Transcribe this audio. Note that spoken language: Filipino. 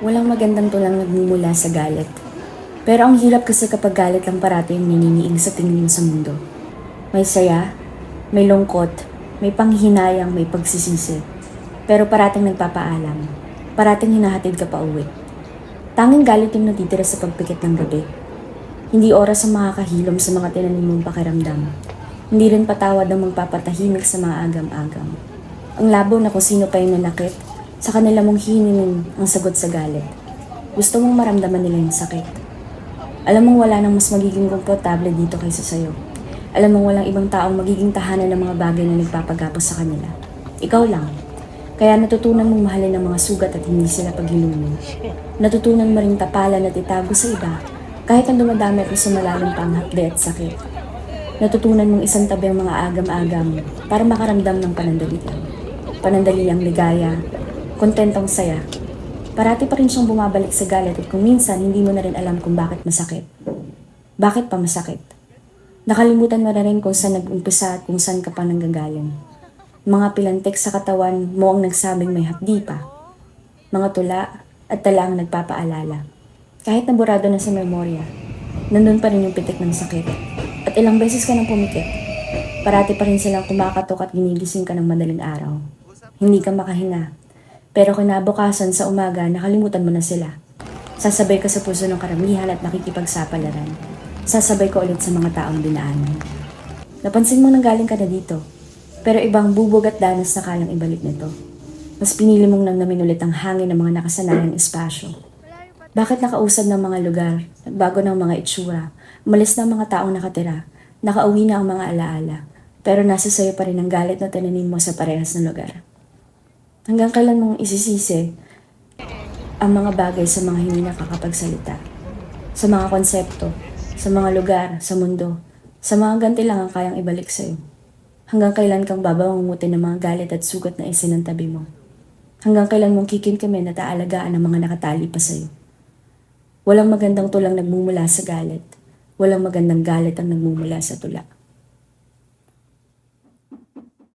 Walang magandang tulang nagmumula sa galit. Pero ang hirap kasi kapag galit lang parati yung naniniig sa tingin sa mundo. May saya, may lungkot, may panghinayang, may pagsisisi. Pero parating nagpapaalam. Parating hinahatid ka pa uwi. Tanging galit yung natitira sa pagpikit ng gabi. Hindi oras ang makakahilom sa mga tinanim mong pakiramdam. Hindi rin patawad ang magpapatahimik sa mga agam-agam. Ang labo na kung sino pa yung nanakit, sa kanila mong hinimin ang sagot sa galit. Gusto mong maramdaman nila yung sakit. Alam mong wala nang mas magiging komportable dito kaysa sa'yo. Alam mong walang ibang taong magiging tahanan ng mga bagay na nagpapagapos sa kanila. Ikaw lang. Kaya natutunan mong mahalin ang mga sugat at hindi sila paghilumin. Natutunan mo ring tapalan at itago sa iba kahit ang dumadami kung sumalalim pa ang at sakit. Natutunan mong isang tabi ang mga agam-agam para makaramdam ng panandalian. Panandaliang ligaya, kontentong saya. Parati pa rin siyang bumabalik sa galit at kung minsan hindi mo na rin alam kung bakit masakit. Bakit pa masakit? Nakalimutan mo na rin kung saan nag-umpisa at kung saan ka pa nanggagaling. Mga pilantek sa katawan mo ang nagsabing may hapdi pa. Mga tula at tala ang nagpapaalala. Kahit naburado na sa memorya, nandun pa rin yung pitik ng sakit. At ilang beses ka nang pumikit. Parati pa rin silang kumakatok at ginigising ka ng madaling araw. Hindi ka makahinga. Pero kinabukasan sa umaga, nakalimutan mo na sila. Sasabay ka sa puso ng karamihan at nakikipagsapalaran. Sasabay ka ulit sa mga taong dinaanan. Napansin mo nang galing ka na dito. Pero ibang bubog at danas na kayang ibalik nito. Mas pinili mong nang namin ulit ang hangin ng mga nakasanayang espasyo. Bakit nakausad ng mga lugar, nagbago ng mga itsura, umalis na ang mga taong nakatira, nakauwi na ang mga alaala, pero nasa sayo pa rin ang galit na tinanim mo sa parehas na lugar. Hanggang kailan mong isisisi ang mga bagay sa mga hindi nakakapagsalita, sa mga konsepto, sa mga lugar, sa mundo, sa mga ganti lang ang kayang ibalik sa'yo. Hanggang kailan kang babawangutin ng mga galit at sugat na isinantabi mo. Hanggang kailan mong kikimkimin at aalagaan ang mga nakatali pa sa'yo. Walang magandang tulang nagmumula sa galit. Walang magandang galit ang nagmumula sa tula.